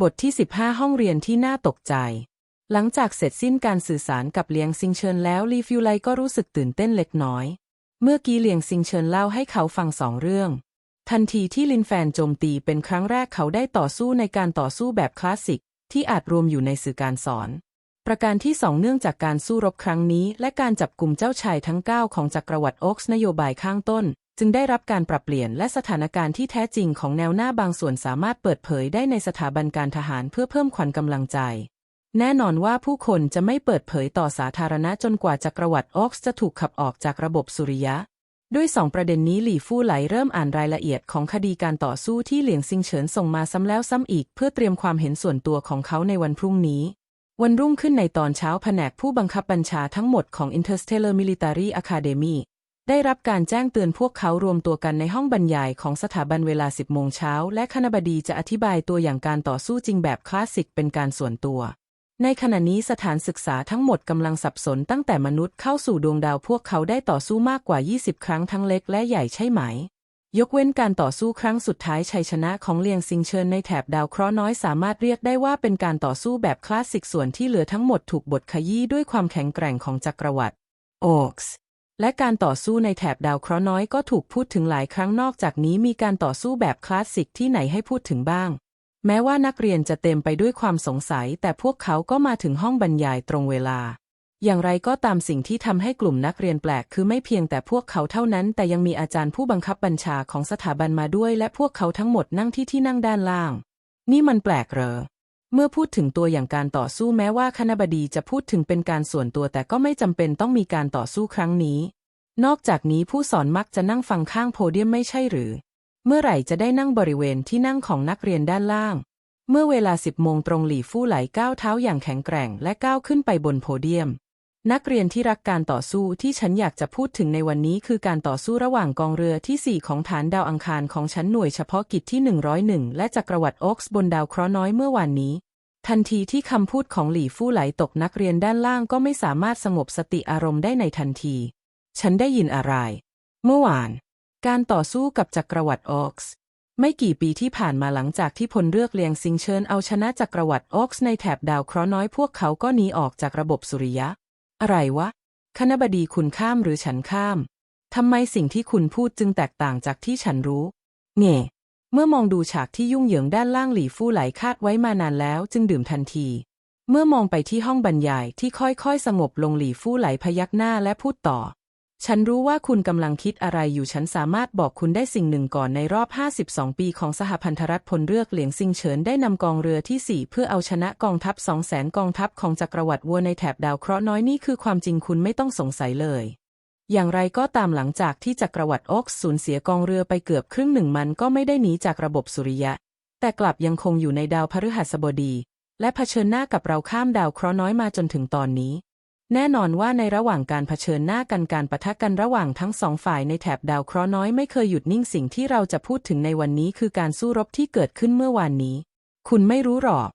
บทที่ 15 ห้องเรียนที่น่าตกใจ หลังจากเสร็จสิ้นการสื่อสารกับเลียงซิงเชิญแล้วลีฟิวไลก็รู้สึกตื่นเต้นเล็กน้อย เมื่อกี้เลียงซิงเชิญเล่าให้เขาฟังสองเรื่อง ทันทีที่ลินแฟนโจมตีเป็นครั้งแรกเขาได้ต่อสู้ในการต่อสู้แบบคลาสสิก ที่อาจรวมอยู่ในสื่อการสอน ประการที่สองเนื่องจากการสู้รบครั้งนี้ และการจับกลุ่มเจ้าชายทั้ง 9 ของจักรวรรดิโอ๊กส์นโยบายข้างต้น จึงได้รับการปรับเปลี่ยนและสถานการณ์ที่แท้จริงของแนวหน้าบางส่วนสามารถเปิดเผยได้ในสถาบันการทหารเพื่อเพิ่มขวัญกำลังใจ แน่นอนว่าผู้คนจะไม่เปิดเผยต่อสาธารณะจนกว่าจักรวรรดิโอ๊กส์จะถูกขับออกจากระบบสุริยะ ด้วยสองประเด็นนี้หลี่ฟู่ไหลเริ่มอ่านรายละเอียดของคดีการต่อสู้ที่เหลียงซิงเฉินส่งมาซ้ำแล้วซ้ำอีก เพื่อเตรียมความเห็นส่วนตัวของเขาในวันพรุ่งนี้วันรุ่งขึ้นในตอนเช้าแผนกผู้บังคับบัญชาทั้งหมดของ Interstellar Military Academy ได้รับการแจ้งเตือนพวกเขารวมตัวกันในห้องบรรยายของสถาบันเวลา 10 โมงเช้า และคณบดีจะอธิบายตัวอย่างการต่อสู้จริงแบบคลาสสิกเป็นการส่วนตัว ในขณะนี้สถานศึกษาทั้งหมดกำลังสับสนตั้งแต่มนุษย์เข้าสู่ดวงดาวพวกเขาได้ต่อสู้มากกว่า 20 ครั้งทั้งเล็กและใหญ่ใช่ไหม ยกเว้นการต่อสู้ครั้งสุดท้ายชัยชนะของเลียงซิงเชิญในแถบดาวเคราะห์น้อยสามารถเรียกได้ว่าเป็นการต่อสู้แบบคลาสสิกส่วนที่เหลือทั้งหมดถูกบดขยี้ด้วยความแข็งแกร่งของจักรวรรดิโอกส์ และการต่อสู้ในแถบดาวเคราะห์น้อยก็ถูกพูดถึงหลายครั้งนอกจากนี้มีการต่อสู้แบบคลาสสิกที่ไหนให้พูดถึงบ้าง แม้ว่านักเรียนจะเต็มไปด้วยความสงสัย แต่พวกเขาก็มาถึงห้องบรรยายตรงเวลา อย่างไรก็ตามสิ่งที่ทำให้กลุ่มนักเรียนแปลกคือไม่เพียงแต่พวกเขาเท่านั้น แต่ยังมีอาจารย์ผู้บังคับบัญชาของสถาบันมาด้วย และพวกเขาทั้งหมดนั่งที่ที่นั่งด้านล่าง นี่มันแปลกเหรอ เมื่อพูดถึงตัวอย่างการต่อสู้แม้ว่าคณบดีจะพูดถึงเป็นการส่วนตัวแต่ก็ไม่จำเป็นต้องมีการต่อสู้ครั้งนี้ นอกจากนี้ผู้สอนมักจะนั่งฟังข้างโพเดียมไม่ใช่หรือ เมื่อไหร่จะได้นั่งบริเวณที่นั่งของนักเรียนด้านล่าง เมื่อเวลาสิบโมงตรงหลี่ฟู่ไหลก้าวเท้าอย่างแข็งแกร่งและก้าวขึ้นไปบนโพเดียม นักเรียนที่รักการต่อสู้ที่ฉันอยากจะพูดถึงในวันนี้คือการต่อสู้ระหว่างกองเรือที่ 4 ของฐานดาวอังคารของฉันหน่วยเฉพาะกิจที่ 101 และจักรวรรดิโอ๊กส์บนดาวเคราะห์น้อยเมื่อวานนี้ ทันทีที่คำพูดของหลี่ฟู่ไหลตกนักเรียนด้านล่างก็ไม่สามารถสงบสติอารมณ์ได้ในทันที ฉันได้ยินอะไร เมื่อวาน การต่อสู้กับจักรวรรดิโอ๊กส์ไม่กี่ปีที่ผ่านมาหลังจากที่พลเลือกเลียงซิงเชิญเอาชนะจักรวรรดิโอ๊กส์ในแถบดาวเคราะห์น้อยพวกเขาก็หนีออกจากระบบสุริยะ อะไรวะ คณบดีคุณข้ามหรือฉันข้าม ทำไมสิ่งที่คุณพูดจึงแตกต่างจากที่ฉันรู้ เง่ เมื่อมองดูฉากที่ยุ่งเหยิงด้านล่างหลี่ฟู่ไหลคาดไว้มานานแล้ว จึงดื่มทันที เมื่อมองไปที่ห้องบรรยายที่ค่อยๆ สงบลงหลี่ฟู่ไหลพยักหน้าและพูดต่อ ฉันรู้ว่าคุณกำลังคิดอะไรอยู่ฉันสามารถบอกคุณได้สิ่งหนึ่งก่อนในรอบ 52 ปีของสหพันธรัฐพลเลือกเหลียงซิงเฉินได้นำกองเรือที่ 4 เพื่อเอาชนะกองทัพ200,000กองทัพของจักรวรรดิวัวในแถบดาวเคราะห์น้อยนี่คือความจริงคุณไม่ต้องสงสัยเลย อย่างไรก็ตามหลังจากที่จักรวรรดิโอ๊กส์สูญเสียกองเรือไปเกือบครึ่งหนึ่งมันก็ไม่ได้หนีจากระบบสุริยะ แต่กลับยังคงอยู่ในดาวพฤหัสบดี และเผชิญหน้ากับเราข้ามดาวเคราะห์น้อยมาจนถึงตอนนี้ แน่นอนว่าในระหว่างการเผชิญหน้ากันการปะทะกันระหว่างทั้งสองฝ่ายในแถบดาวเคราะห์น้อยไม่เคยหยุดนิ่งสิ่งที่เราจะพูดถึงในวันนี้คือการสู้รบที่เกิดขึ้นเมื่อวานนี้ คุณไม่รู้หรอก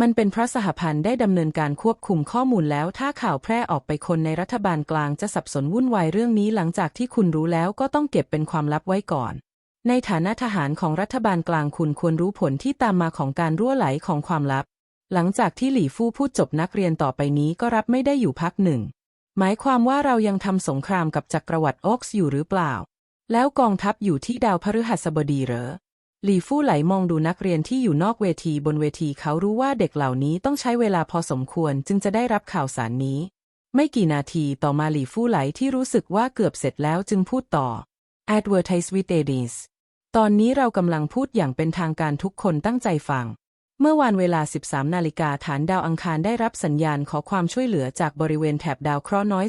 มันเป็นเพราะสหพันธ์ได้ดำเนินการควบคุมข้อมูลแล้ว ถ้าข่าวแพร่ออกไปคนในรัฐบาลกลางจะสับสนวุ่นวายเรื่องนี้หลังจากที่คุณรู้แล้วก็ต้องเก็บเป็นความลับไว้ก่อน ในฐานะทหารของรัฐบาลกลางคุณควรรู้ผลที่ตามมาของการรั่วไหลของความลับ หลังจากที่หลี่ฟู่พูดจบนักเรียนต่อไปนี้ก็รับไม่ได้อยู่พักหนึ่ง หมายความว่าเรายังทำสงครามกับจักรวรรดิโอ๊กส์อยู่หรือเปล่า แล้วกองทัพอยู่ที่ดาวพฤหัสบดีเหรอ หลี่ฟู่ไหลมองดูนักเรียนที่อยู่นอกเวทีบนเวทีเขารู้ว่าเด็กเหล่านี้ต้องใช้เวลาพอสมควรจึงจะได้รับข่าวสารนี้ ไม่กี่นาทีต่อมาหลี่ฟู่ไหลที่รู้สึกว่าเกือบเสร็จแล้วจึงพูดต่อ Advertise with Edis ตอนนี้เรากำลังพูดอย่างเป็นทางการทุกคนตั้งใจฟัง เมื่อวานเวลา 13 นาฬิกาฐานดาวอังคารได้รับสัญญาณขอความช่วยเหลือจากบริเวณแถบดาวเคราะห์น้อย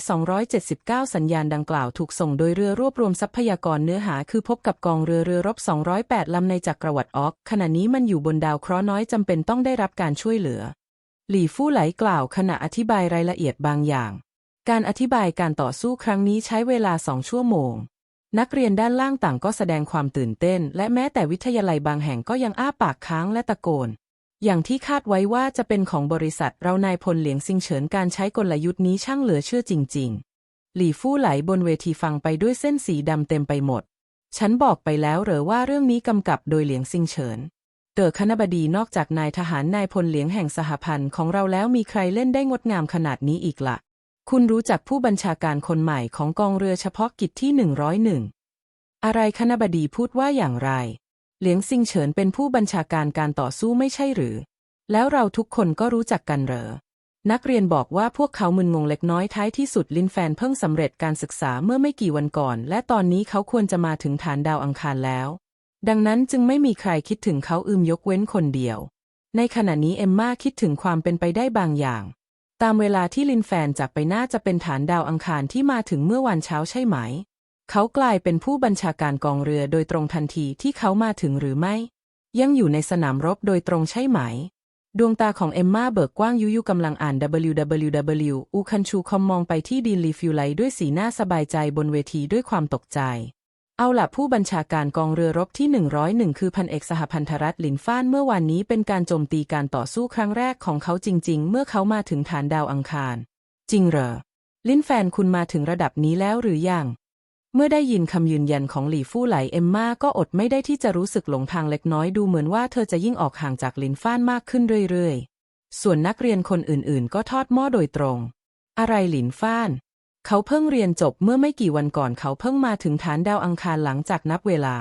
279 สัญญาณดังกล่าวถูกส่งโดยเรือรวบรวมทรัพยากรเนื้อหาคือพบกับกองเรือเรือรบ 208 ลำในจักรวรรดิออก ขณะนี้มันอยู่บนดาวเคราะห์น้อยจำเป็นต้องได้รับการช่วยเหลือ หลี่ฟู่ไหลกล่าวขณะอธิบายรายละเอียดบางอย่าง การอธิบายการต่อสู้ครั้งนี้ใช้เวลาสองชั่วโมงนักเรียนด้านล่างต่างก็แสดงความตื่นเต้น และแม้แต่วิทยาลัยบางแห่งก็ยังอ้าปากค้างและตะโกน อย่างที่คาดไว้ว่าจะเป็นของบริษัทเรานายพลเหลียงซิงเฉินการใช้กลยุทธ์นี้ช่างเหลือเชื่อจริง ๆ หลี่ฟู่ไหลบนเวทีฟังไปด้วยเส้นสีดำเต็มไปหมด ฉันบอกไปแล้วเหรอว่าเรื่องนี้กำกับโดยเหลียงซิงเฉินเต๋อคณบดีนอกจากนายทหารนายพลเหลียงแห่งสหพันธ์ของเราแล้วมีใครเล่นได้งดงามขนาดนี้อีกละ่ะ คุณรู้จักผู้บัญชาการคนใหม่ของกองเรือเฉพาะกิจที่ 101 อะไรคณบดีพูดว่าอย่างไร เหลียงซิงเฉินเป็นผู้บัญชาการการต่อสู้ไม่ใช่หรือ แล้วเราทุกคนก็รู้จักกันเหรอ นักเรียนบอกว่าพวกเขามึนงงเล็กน้อยท้ายที่สุดลินแฟนเพิ่งสำเร็จการศึกษาเมื่อไม่กี่วันก่อน และตอนนี้เขาควรจะมาถึงฐานดาวอังคารแล้ว ดังนั้นจึงไม่มีใครคิดถึงเขาอืมยกเว้นคนเดียว ในขณะนี้เอมมาคิดถึงความเป็นไปได้บางอย่าง ตามเวลาที่ลินแฟนจากไปน่าจะเป็นฐานดาวอังคารที่มาถึงเมื่อวันเช้าใช่ไหม เขากลายเป็นผู้บัญชาการกองเรือโดยตรงทันทีที่เขามาถึงหรือไม่ ยังอยู่ในสนามรบโดยตรงใช่ไหม ดวงตาของเอมมาเบิกกว้างยุยุกำลังอ่าน www อูคันชูคอมมองไปที่ดีนลีฟิวไลด้วยสีหน้าสบายใจบนเวทีด้วยความตกใจ เอาล่ะผู้บัญชาการกองเรือรบที่ 101 คือพันเอกสหพันธรัฐหลินฟ้านเมื่อวานนี้เป็นการโจมตีการต่อสู้ครั้งแรกของเขาจริง ๆ เมื่อเขามาถึงฐานดาวอังคาร จริงเหรอ ลินแฟนคุณมาถึงระดับนี้แล้วหรือยัง เมื่อได้ยินคำยืนยันของหลี่ฟู่ไหลเอมมาก็อดไม่ได้ที่จะรู้สึกหลงทางเล็กน้อยดูเหมือนว่าเธอจะยิ่งออกห่างจากลินฟ้านมากขึ้นเรื่อยๆ ส่วนนักเรียนคนอื่นๆ ก็ทอดหม้อโดยตรง อะไรหลินฟ้าน เขาเพิ่งเรียนจบเมื่อไม่กี่วันก่อนเขาเพิ่งมาถึงฐานดาวอังคารหลังจากนับเวลา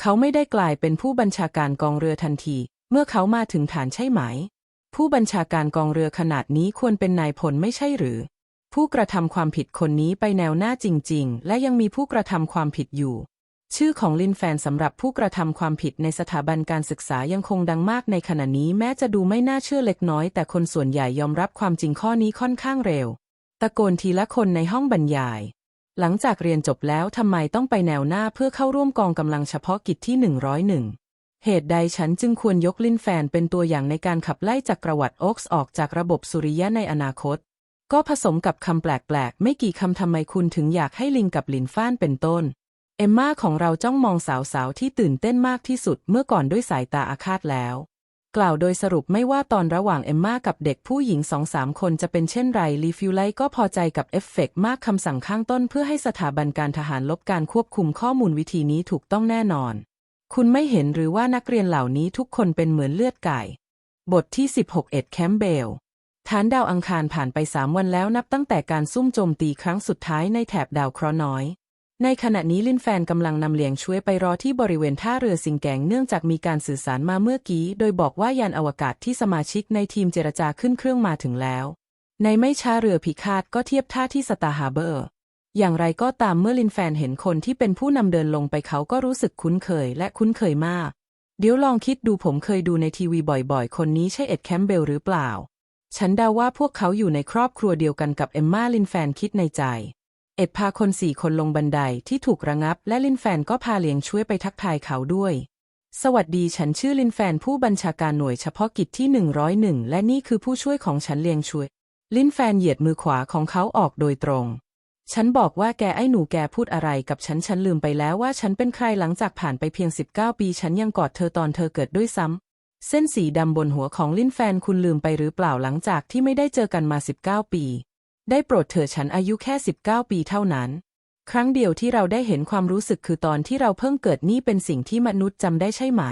เขาไม่ได้กลายเป็นผู้บัญชาการกองเรือทันที เมื่อเขามาถึงฐานใช่ไหม ผู้บัญชาการกองเรือขนาดนี้ควรเป็นนายพลไม่ใช่หรือ ผู้กระทำความผิดคนนี้ไปแนวหน้าจริง ๆ และยังมีผู้กระทำความผิดอยู่ ชื่อของลินแฟนสำหรับผู้กระทำความผิดในสถาบันการศึกษายังคงดังมากในขณะนี้แม้จะดูไม่น่าเชื่อเล็กน้อย แต่คนส่วนใหญ่ยอมรับความจริงข้อนี้ค่อนข้างเร็ว ตะโกนทีละคนในห้องบรรยาย หลังจากเรียนจบแล้วทำไมต้องไปแนวหน้าเพื่อเข้าร่วมกองกำลังเฉพาะกิจที่101เหตุใดฉันจึงควรยกลินแฟนเป็นตัวอย่างในการขับไล่จักรวรรดิโอ๊กส์ออกจากระบบสุริยะในอนาคต ก็ผสมกับคำแปลกๆ ไม่กี่คำทำไมคุณถึงอยากให้ลิงกับลินฟ้านเป็นต้น เอมมาของเราจ้องมองสาวๆ ที่ตื่นเต้นมากที่สุดเมื่อก่อนด้วยสายตาอาฆาตแล้ว กล่าวโดยสรุปไม่ว่าตอนระหว่างเอมมากับเด็กผู้หญิงสองสามคนจะเป็นเช่นไรลีฟิวไลก็พอใจกับเอฟเฟกต์มากคำสั่งข้างต้นเพื่อให้สถาบันการทหารลบการควบคุมข้อมูลวิธีนี้ถูกต้องแน่นอน คุณไม่เห็นหรือว่านักเรียนเหล่านี้ทุกคนเป็นเหมือนเลือดไก่ บทที่ 16 เอ็ดแคมเบล ฐานดาวอังคารผ่านไปสามวันแล้วนับตั้งแต่การซุ่มโจมตีครั้งสุดท้ายในแถบดาวเคราะห์น้อย ในขณะนี้ลินแฟนกำลังนำเลียงช่วยไปรอที่บริเวณท่าเรือสิงแกงเนื่องจากมีการสื่อสารมาเมื่อกี้ โดยบอกว่ายานอวกาศที่สมาชิกในทีมเจรจาขึ้นเครื่องมาถึงแล้ว ในไม่ช้าเรือพิฆาตก็เทียบท่าที่สตาร์ฮาร์เบอร์ อย่างไรก็ตามเมื่อลินแฟนเห็นคนที่เป็นผู้นำเดินลงไปเขาก็รู้สึกคุ้นเคยและคุ้นเคยมาก เดี๋ยวลองคิดดูผมเคยดูในทีวีบ่อยๆ คนนี้ใช่เอ็ดแคมเบลหรือเปล่า ฉันเดาว่าพวกเขาอยู่ในครอบครัวเดียวกันกับเอมมาลินแฟนคิดในใจ เอ็ดพาคนสี่คนลงบันไดที่ถูกระงับ และลินแฟนก็พาเลียงช่วยไปทักทายเขาด้วย สวัสดีฉันชื่อลินแฟนผู้บัญชาการหน่วยเฉพาะกิจที่ 101 และนี่คือผู้ช่วยของฉันเลียงช่วย ลินแฟนเหยียดมือขวาของเขาออกโดยตรง ฉันบอกว่าแกไอ้หนูแกพูดอะไรกับฉันฉันลืมไปแล้วว่าฉันเป็นใครหลังจากผ่านไปเพียง 19 ปี ฉันยังกอดเธอตอนเธอเกิดด้วยซ้ำ เส้นสีดำบนหัวของลินแฟนคุณลืมไปหรือเปล่าหลังจากที่ไม่ได้เจอกันมา 19 ปี ได้โปรดเถอะฉันอายุแค่ 19 ปีเท่านั้น ครั้งเดียวที่เราได้เห็นความรู้สึกคือตอนที่เราเพิ่งเกิดนี่เป็นสิ่งที่มนุษย์จำได้ใช่ไหม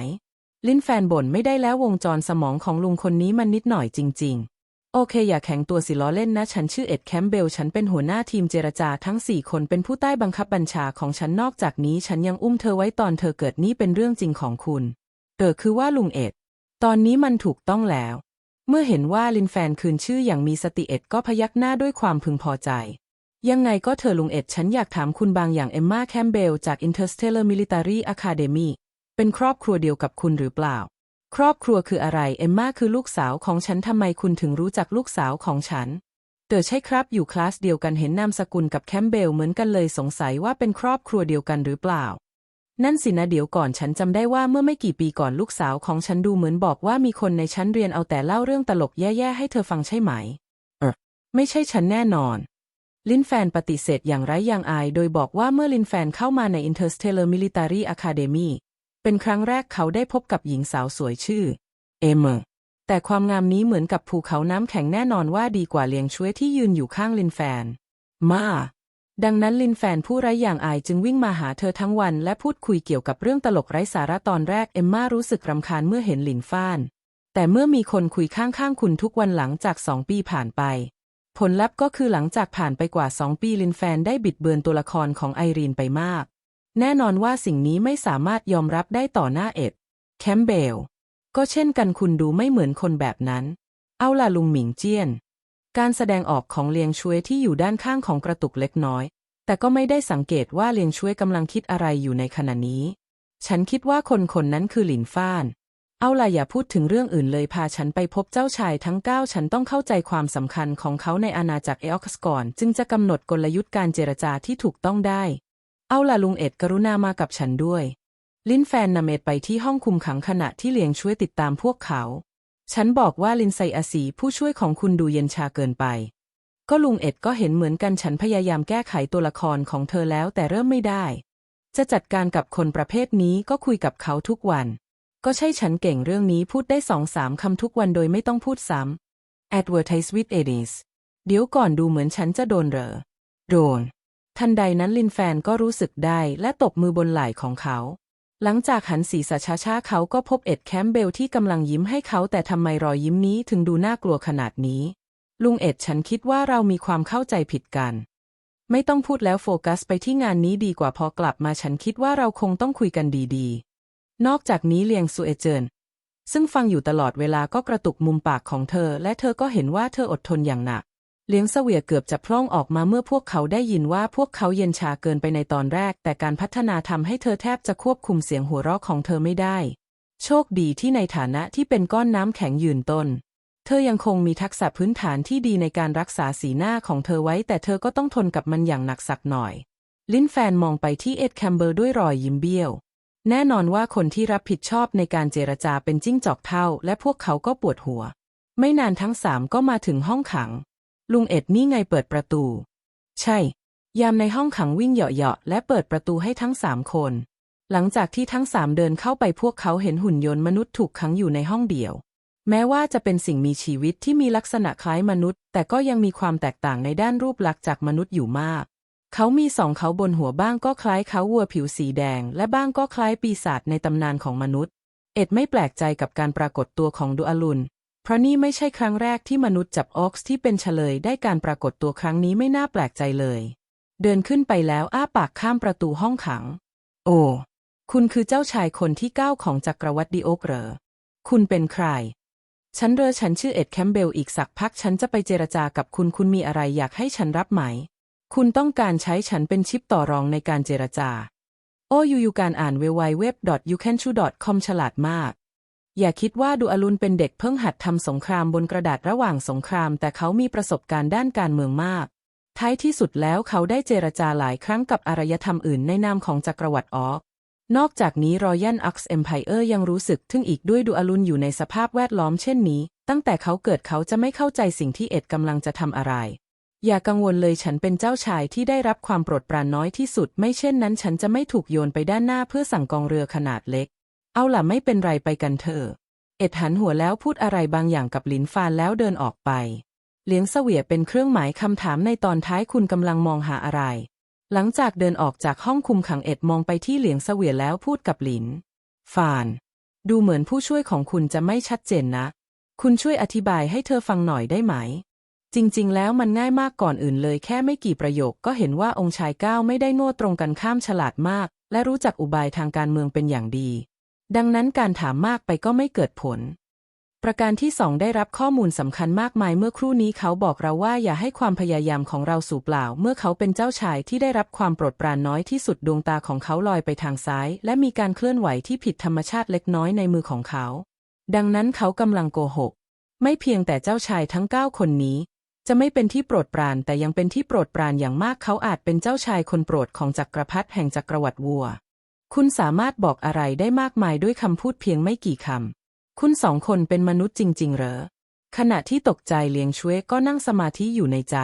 ลินแฟนบ่นไม่ได้แล้ววงจรสมองของลุงคนนี้มันนิดหน่อยจริง ๆโอเคอย่าแข็งตัวสิล้อเล่นนะ ฉันชื่อเอ็ดแคมเบล ฉันเป็นหัวหน้าทีมเจรจาทั้งสี่คนเป็นผู้ใต้บังคับบัญชาของฉันนอกจากนี้ ฉันยังอุ้มเธอไว้ตอนเธอเกิดนี่เป็นเรื่องจริงของคุณเกิดคือว่าลุงเอ็ด ตอนนี้มันถูกต้องแล้ว เมื่อเห็นว่าลินแฟนคืนชื่ออย่างมีสติเอ็ดก็พยักหน้าด้วยความพึงพอใจ ยังไงก็เธอลุงเอ็ดฉันอยากถามคุณบางอย่างเอมมาแคมเบลจาก Interstellar Military Academy เป็นครอบครัวเดียวกับคุณหรือเปล่า ครอบครัวคืออะไรเอมมาคือลูกสาวของฉันทำไมคุณถึงรู้จักลูกสาวของฉันเต๋อใช่ครับอยู่คลาสเดียวกันเห็นนามสกุลกับแคมเบลเหมือนกันเลยสงสัยว่าเป็นครอบครัวเดียวกันหรือเปล่า นั่นสินะเดี๋ยวก่อนฉันจำได้ว่าเมื่อไม่กี่ปีก่อนลูกสาวของฉันดูเหมือนบอกว่ามีคนในชั้นเรียนเอาแต่เล่าเรื่องตลกแย่ๆให้เธอฟังใช่ไหม เออ ไม่ใช่ฉันแน่นอน ลินแฟนปฏิเสธอย่างไร้ยางอาย โดยบอกว่าเมื่อลินแฟนเข้ามาใน Interstellar Military Academy เป็นครั้งแรกเขาได้พบกับหญิงสาวสวยชื่อ เอเมอร์ แต่ความงามนี้เหมือนกับภูเขาน้ำแข็งแน่นอนว่าดีกว่าเลียงช่วยที่ยืนอยู่ข้างลินแฟน มา ดังนั้นลินแฟนผู้ไร้อย่างอายจึงวิ่งมาหาเธอทั้งวันและพูดคุยเกี่ยวกับเรื่องตลกไร้สาระตอนแรกเอมมารู้สึกรำคาญเมื่อเห็นลินฟาน แต่เมื่อมีคนคุยข้างๆคุณทุกวันหลังจากสองปีผ่านไป ผลลัพธ์ก็คือหลังจากผ่านไปกว่าสองปีลินแฟนได้บิดเบือนตัวละครของไอรีนไปมาก แน่นอนว่าสิ่งนี้ไม่สามารถยอมรับได้ต่อหน้าเอ็ดแคมเบลก็เช่นกันคุณดูไม่เหมือนคนแบบนั้น เอาล่ะลุงหมิงเจี้ยน การแสดงออกของเลียงช่วยที่อยู่ด้านข้างของกระตุกเล็กน้อย แต่ก็ไม่ได้สังเกตว่าเลียงช่วยกำลังคิดอะไรอยู่ในขณะนี้ ฉันคิดว่าคนคนนั้นคือหลินฟ้าน เอาล่ะอย่าพูดถึงเรื่องอื่นเลยพาฉันไปพบเจ้าชายทั้งเก้าฉันต้องเข้าใจความสำคัญของเขาในอาณาจักรเอออกสก่อน จึงจะกำหนดกลยุทธ์การเจรจาที่ถูกต้องได้ เอาล่ะลุงเอ็ดกรุณามากับฉันด้วย ลินแฟนนำเอ็ดไปที่ห้องคุมขังขณะที่เลียงช่วยติดตามพวกเขา ฉันบอกว่าลินไซอาสีผู้ช่วยของคุณดูเย็นชาเกินไป ก็ลุงเอ็ดก็เห็นเหมือนกันฉันพยายามแก้ไขตัวละครของเธอแล้วแต่เริ่มไม่ได้ จะจัดการกับคนประเภทนี้ก็คุยกับเขาทุกวัน ก็ใช่ฉันเก่งเรื่องนี้พูดได้สองสามคำทุกวันโดยไม่ต้องพูดซ้ำ Advertise with Edis เดี๋ยวก่อนดูเหมือนฉันจะโดนเหรอ โดน ทันใดนั้นลินแฟนก็รู้สึกได้และตบมือบนไหล่ของเขา หลังจากหันศีรษะช้าๆเขาก็พบเอ็ดแคมเบลที่กำลังยิ้มให้เขาแต่ทำไมรอยยิ้มนี้ถึงดูน่ากลัวขนาดนี้ ลุงเอ็ดฉันคิดว่าเรามีความเข้าใจผิดกัน ไม่ต้องพูดแล้วโฟกัสไปที่งานนี้ดีกว่าพอกลับมาฉันคิดว่าเราคงต้องคุยกันดีๆ นอกจากนี้เลียงซูเอเจินซึ่งฟังอยู่ตลอดเวลาก็กระตุกมุมปากของเธอ และเธอก็เห็นว่าเธออดทนอย่างหนัก เลี้ยงเสวียเกือบจะพร่องออกมาเมื่อพวกเขาได้ยินว่าพวกเขาเย็นชาเกินไปในตอนแรก แต่การพัฒนาทำให้เธอแทบจะควบคุมเสียงหัวเราะของเธอไม่ได้ โชคดีที่ในฐานะที่เป็นก้อนน้ำแข็งยืนต้น เธอยังคงมีทักษะพื้นฐานที่ดีในการรักษาสีหน้าของเธอไว้ แต่เธอก็ต้องทนกับมันอย่างหนักสักหน่อย ลินแฟนมองไปที่เอ็ดแคมเบอร์ด้วยรอยยิ้มเบี้ยว แน่นอนว่าคนที่รับผิดชอบในการเจรจาเป็นจิ้งจอกเท่า และพวกเขาก็ปวดหัว ไม่นานทั้งสามก็มาถึงห้องขัง ลุงเอ็ดนี่ไงเปิดประตู ใช่ ยามในห้องขังวิ่งเหาะๆและเปิดประตูให้ทั้งสามคน หลังจากที่ทั้งสามเดินเข้าไปพวกเขาเห็นหุ่นยนต์มนุษย์ถูกขังอยู่ในห้องเดี่ยว แม้ว่าจะเป็นสิ่งมีชีวิตที่มีลักษณะคล้ายมนุษย์ แต่ก็ยังมีความแตกต่างในด้านรูปลักษณ์จากมนุษย์อยู่มากเขามีสองเขาบนหัวบ้างก็คล้ายเขาวัวผิวสีแดง และบ้างก็คล้ายปีศาจในตำนานของมนุษย์ เอ็ดไม่แปลกใจกับการปรากฏตัวของดูอาลุน เพราะนี่ไม่ใช่ครั้งแรกที่มนุษย์จับออกซ์ที่เป็นเฉลยได้การปรากฏตัวครั้งนี้ไม่น่าแปลกใจเลย เดินขึ้นไปแล้วอ้าปากข้ามประตูห้องขัง โอ้ คุณคือเจ้าชายคนที่เก้าของจักรวรรดิโอกเหรอ คุณเป็นใคร ฉันเรอฉันชื่อเอ็ดแคมเบลอีกสักพักฉันจะไปเจรจากับคุณคุณมีอะไรอยากให้ฉันรับไหม คุณต้องการใช้ฉันเป็นชิปต่อรองในการเจรจา โอ้ยูยูการอ่านเวไวเว็บ you can c h o com ฉลาดมาก อย่าคิดว่าดูอารุนเป็นเด็กเพิ่งหัดทำสงครามบนกระดาษระหว่างสงคราม แต่เขามีประสบการณ์ด้านการเมืองมาก ท้ายที่สุดแล้วเขาได้เจรจาหลายครั้งกับอารยธรรมอื่นในนามของจักรวรรดิออกนอกจากนี้รอยัลอักซ์เอ็มไพเออร์ยังรู้สึกทึ่งอีกด้วยดูอารุนอยู่ในสภาพแวดล้อมเช่นนี้ ตั้งแต่เขาเกิดเขาจะไม่เข้าใจสิ่งที่เอ็ดกำลังจะทำอะไร อย่ากังวลเลยฉันเป็นเจ้าชายที่ได้รับความโปรดปรานน้อยที่สุด ไม่เช่นนั้นฉันจะไม่ถูกโยนไปด้านหน้าเพื่อสั่งกองเรือขนาดเล็ก เอาล่ะไม่เป็นไรไปกันเถอะเอ็ดหันหัวแล้วพูดอะไรบางอย่างกับหลินฟานแล้วเดินออกไปเลี้ยงเสวียเป็นเครื่องหมายคำถามในตอนท้ายคุณกำลังมองหาอะไร หลังจากเดินออกจากห้องคุมขังเอ็ดมองไปที่เหลียงเสวียแล้วพูดกับหลิน ฟาน ดูเหมือนผู้ช่วยของคุณจะไม่ชัดเจนนะ คุณช่วยอธิบายให้เธอฟังหน่อยได้ไหม จริงๆ แล้วมันง่ายมากก่อนอื่นเลยแค่ไม่กี่ประโยคก็เห็นว่าองค์ชายก้าวไม่ได้โง่ตรงกันข้ามฉลาดมาก และรู้จักอุบายทางการเมืองเป็นอย่างดี ดังนั้นการถามมากไปก็ไม่เกิดผล ประการที่สองได้รับข้อมูลสำคัญมากมายเมื่อครู่นี้เขาบอกเราว่าอย่าให้ความพยายามของเราสูญเปล่า เมื่อเขาเป็นเจ้าชายที่ได้รับความโปรดปรานน้อยที่สุดดวงตาของเขาลอยไปทางซ้าย และมีการเคลื่อนไหวที่ผิดธรรมชาติเล็กน้อยในมือของเขา ดังนั้นเขากำลังโกหก ไม่เพียงแต่เจ้าชายทั้งเก้าคนนี้จะไม่เป็นที่โปรดปรานแต่ยังเป็นที่โปรดปรานอย่างมากเขาอาจเป็นเจ้าชายคนโปรดของจักรพรรดิแห่งจักรวรรดิวัว คุณสามารถบอกอะไรได้มากมายด้วยคำพูดเพียงไม่กี่คำ คุณสองคนเป็นมนุษย์จริง ๆ เหรอ ขณะที่ตกใจเลียงช่วยก็นั่งสมาธิอยู่ในใจ